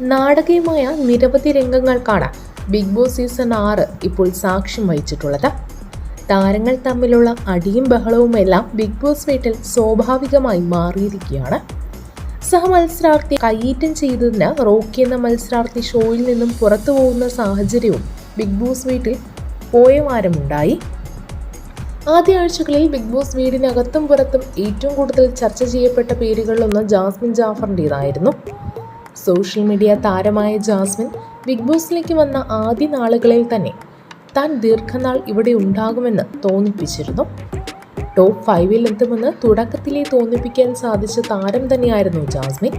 നാടകീയമായ നിരവധി രംഗങ്ങൾക്കാണ് big boss season ആറ് ഇപ്പോൾ സാക്ഷ്യം വഹിച്ചിട്ടുള്ളത്. താരങ്ങൾ തമ്മിലുള്ള അടിയും ബഹളവുമെല്ലാം ബിഗ് ബോസ് വീട്ടിൽ സ്വാഭാവികമായി മാറിയിരിക്കുകയാണ്. സഹമത്സരാർത്ഥി കയ്യേറ്റം ചെയ്തതിന് റോക്കി എന്ന മത്സരാർത്ഥി ഷോയിൽ നിന്നും പുറത്തു പോകുന്ന സാഹചര്യവും ബിഗ് ബോസ് വീട്ടിൽ പോയ വാരമുണ്ടായി. ആദ്യ ആഴ്ചകളിൽ ബിഗ് ബോസ് വീടിനകത്തും പുറത്തും ഏറ്റവും കൂടുതൽ ചർച്ച ചെയ്യപ്പെട്ട പേരുകളിലൊന്ന് ജാസ്മിൻ ജാഫറിന്റെതായിരുന്നു. സോഷ്യൽ മീഡിയ താരമായ ജാസ്മിൻ ബിഗ് ബോസിലേക്ക് വന്ന ആദ്യ നാളുകളിൽ തന്നെ താൻ ദീർഘനാൾ ഇവിടെ ഉണ്ടാകുമെന്ന് തോന്നിപ്പിച്ചിരുന്നു. ടോപ്പ് ഫൈവിൽ എത്തുമെന്ന് തുടക്കത്തിലെ തോന്നിപ്പിക്കാൻ സാധിച്ച താരം തന്നെയായിരുന്നു ജാസ്മിൻ.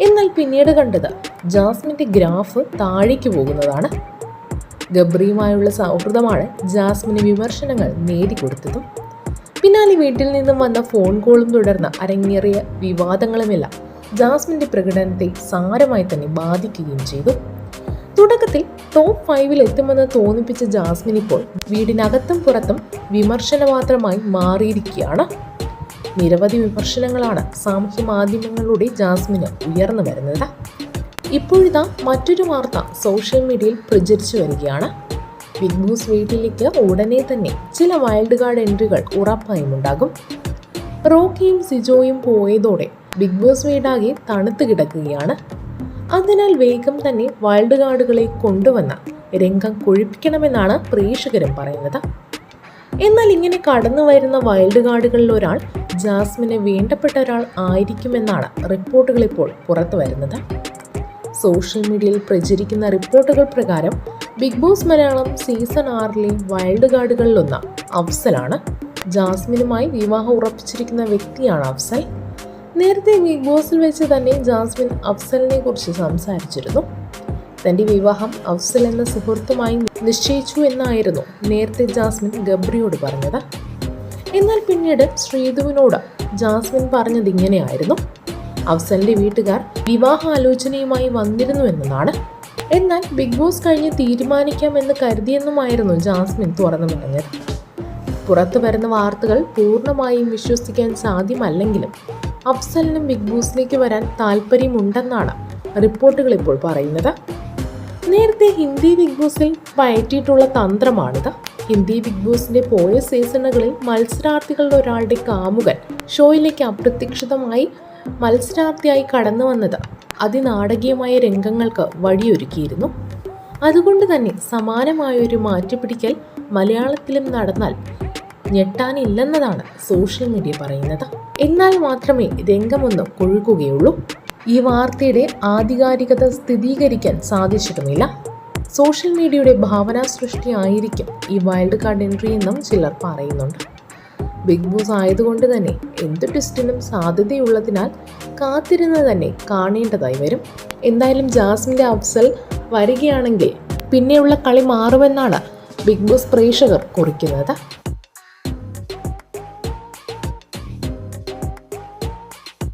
എന്നാൽ പിന്നീട് കണ്ടത് ജാസ്മിന്റെ ഗ്രാഫ് താഴേക്ക് പോകുന്നതാണ്. ഗബ്രിയുമായുള്ള സൗഹൃദമാണ് ജാസ്മിന് വിമർശനങ്ങൾ നേടിക്കൊടുത്തതും. പിന്നാലെ വീട്ടിൽ നിന്നും വന്ന ഫോൺ കോളും തുടർന്ന് അരങ്ങേറിയ വിവാദങ്ങളുമെല്ലാം ജാസ്മിന്റെ പ്രകടനത്തെ സാരമായി തന്നെ ബാധിക്കുകയും ചെയ്തു. തുടക്കത്തിൽ ടോപ്പ് ഫൈവിൽ എത്തുമെന്ന് തോന്നിപ്പിച്ച ജാസ്മിൻ ഇപ്പോൾ വീടിനകത്തും പുറത്തും വിമർശനപാത്രമായി മാറിയിരിക്കുകയാണ്. നിരവധി വിമർശനങ്ങളാണ് സാമൂഹ്യ മാധ്യമങ്ങളിലൂടെ ജാസ്മിന് ഉയർന്നു വരുന്നത്. ഇപ്പോഴിതാ മറ്റൊരു വാർത്ത സോഷ്യൽ മീഡിയയിൽ പ്രചരിച്ചു വരികയാണ്. ബിഗ് ബോസ് വീട്ടിലേക്ക് ഉടനെ തന്നെ ചില വൈൽഡ് കാർഡ് എൻട്രികൾ ഉറപ്പായും ഉണ്ടാകും. റോക്കിയും സിജോയും പോയതോടെ ബിഗ് ബോസ് വീടാകെ തണുത്ത് കിടക്കുകയാണ്. അതിനാൽ വേഗം തന്നെ വൈൽഡ് കാർഡുകളെ കൊണ്ടുവന്ന രംഗം കൊഴിപ്പിക്കണമെന്നാണ് പ്രേക്ഷകരും പറയുന്നത്. എന്നാൽ ഇങ്ങനെ കടന്നു വരുന്ന വൈൽഡ് കാർഡുകളിൽ ഒരാൾ ജാസ്മിന് വേണ്ടപ്പെട്ട ഒരാൾ ആയിരിക്കുമെന്നാണ് റിപ്പോർട്ടുകൾ ഇപ്പോൾ പുറത്തു വരുന്നത്. സോഷ്യൽ മീഡിയയിൽ പ്രചരിക്കുന്ന റിപ്പോർട്ടുകൾ പ്രകാരം ബിഗ് ബോസ് മലയാളം സീസൺ ആറിലെ വൈൽഡ് കാർഡുകളിലൊന്ന് അഫ്സലാണ്. ജാസ്മിനുമായി വിവാഹം ഉറപ്പിച്ചിരിക്കുന്ന വ്യക്തിയാണ് അഫ്സൽ. നേരത്തെ ബിഗ് ബോസിൽ വെച്ച് തന്നെ ജാസ്മിൻ അഫ്സലിനെ കുറിച്ച് സംസാരിച്ചിരുന്നു. തന്റെ വിവാഹം അഫ്സൽ എന്ന സുഹൃത്തുമായി നിശ്ചയിച്ചു എന്നായിരുന്നു നേരത്തെ ജാസ്മിൻ ഗബ്രിയോട് പറഞ്ഞത്. എന്നാൽ പിന്നീട് ശ്രീധുവിനോട് ജാസ്മിൻ പറഞ്ഞത് ഇങ്ങനെയായിരുന്നു. അഫ്സലിന്റെ വീട്ടുകാർ വിവാഹാലോചനയുമായി വന്നിരുന്നു എന്നതാണ്. എന്നാൽ ബിഗ് ബോസ് കഴിഞ്ഞ് തീരുമാനിക്കാമെന്ന് കരുതിയെന്നുമായിരുന്നു ജാസ്മിൻ തുറന്നു പറഞ്ഞത്. പുറത്തു വരുന്ന വാർത്തകൾ പൂർണമായും വിശ്വസിക്കാൻ സാധ്യമല്ലെങ്കിലും അഫ്സലിനും ബിഗ് ബോസിലേക്ക് വരാൻ താല്പര്യമുണ്ടെന്നാണ് റിപ്പോർട്ടുകൾ ഇപ്പോൾ പറയുന്നത്. നേരത്തെ ഹിന്ദി ബിഗ് ബോസിൽ പയറ്റിയിട്ടുള്ള തന്ത്രമാണിത്. ഹിന്ദി ബിഗ് ബോസിന്റെ പോയ സീസണുകളിൽ മത്സരാർത്ഥികളുടെ ഒരാളുടെ കാമുകൻ ഷോയിലേക്ക് അപ്രതീക്ഷിതമായി മത്സരാർത്ഥിയായി കടന്നു വന്നത് അതിനാടകീയമായ രംഗങ്ങൾക്ക് വഴിയൊരുക്കിയിരുന്നു. അതുകൊണ്ട് തന്നെ സമാനമായ ഒരു മാറ്റിപ്പിടിക്കൽ മലയാളത്തിലും നടന്നാൽ ഞെട്ടാനില്ലെന്നതാണ് സോഷ്യൽ മീഡിയ പറയുന്നത്. എന്നാൽ മാത്രമേ രംഗമൊന്ന് കൊഴുക്കുകയുള്ളൂ. ഈ വാർത്തയുടെ ആധികാരികത സ്ഥിരീകരിക്കാൻ സാധിച്ചിട്ടുമില്ല. സോഷ്യൽ മീഡിയയുടെ ഭാവനാ സൃഷ്ടി ആയിരിക്കും ഈ വൈൽഡ് കാർഡ് എൻട്രി എന്നും ചിലർ പറയുന്നുണ്ട്. ബിഗ് ബോസ് ആയതുകൊണ്ട് തന്നെ എന്ത് ട്വിസ്റ്റിനും സാധ്യതയുള്ളതിനാൽ കാത്തിരുന്ന് തന്നെ കാണേണ്ടതായി വരും. എന്തായാലും ജാസ്മിന്റെ അഫ്സൽ വരികയാണെങ്കിൽ പിന്നെയുള്ള കളി മാറുമെന്നാണ് ബിഗ് ബോസ് പ്രേക്ഷകർ കുറിക്കുന്നത്.